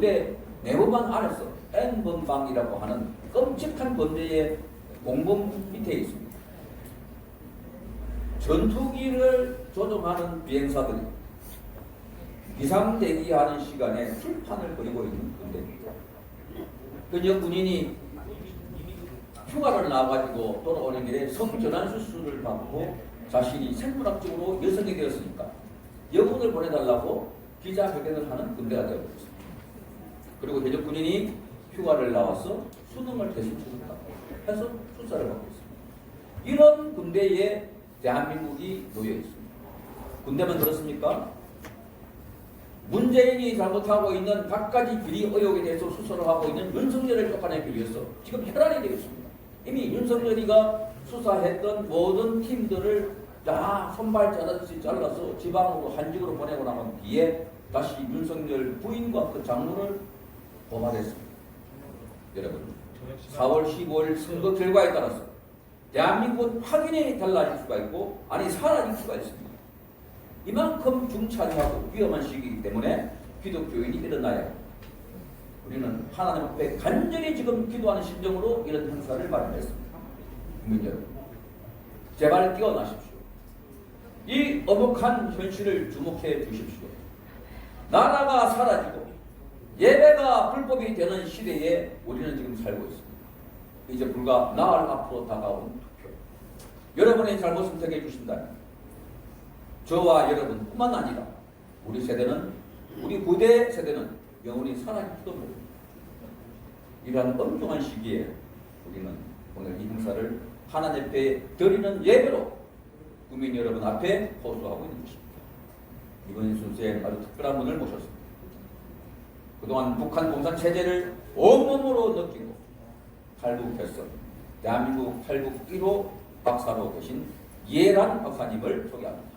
부대 내후반 안에서 N번방이라고 하는 끔찍한 범죄의 공범 밑에 있습니다. 전투기를 조종하는 비행사들이 비상 대기하는 시간에 출판을 벌이고 있는 군대입니다. 그저 군인이 휴가를 나가지고 돌아오는 길에 성전환 수술을 받고 자신이 생물학적으로 여성이 되었으니까 여군을 보내달라고 기자회견을 하는 군대가 되어버렸습니다. 그리고 대적 군인이 휴가를 나와서 수능을 대신 치른다 해서 수사를 받고 있습니다. 이런 군대에 대한민국이 놓여 있습니다. 군대만 그렇습니까? 문재인이 잘못하고 있는 갖가지 비리 의혹에 대해서 수사를 하고 있는 윤석열을 쫓아내기 위해서 지금 혈안이 되어 있습니다. 이미 윤석열이가 수사했던 모든 팀들을 다 손발자르듯이 잘라서 지방으로 한직으로 보내고 나면 뒤에 다시 윤석열 부인과 그 장모를 고발했습니다. 여러분 4월 15일 선거 결과에 따라서 대한민국은 확연히 달라질 수가 있고 아니 사라질 수가 있습니다. 이만큼 중차대하고 위험한 시기이기 때문에 기독교인이 일어나야 합니다. 우리는 하나님 앞에 간절히 지금 기도하는 심정으로 이런 행사를 마련했습니다. 국민 여러분, 제발 깨어나십시오. 이 어목한 현실을 주목해 주십시오. 나라가 사라지고 예배가 불법이 되는 시대에 우리는 지금 살고 있습니다. 이제 불과 나흘 앞으로 다가온 투표. 여러분의 잘못 선택해 주신다면 저와 여러분뿐만 아니라 우리 세대는 우리 부대 세대는 영원히 사라질지도 모릅니다. 이러한 엄중한 시기에 우리는 오늘 이 행사를 하나님 앞에 드리는 예배로 국민 여러분 앞에 호소하고 있는 것입니다. 이번 순서에 아주 특별한 분을 모셨습니다. 그동안 북한 공산 체제를 온몸으로 느끼고 탈북했어 대한민국 탈북 1호 박사로 계신 이해란 박사님을 소개합니다.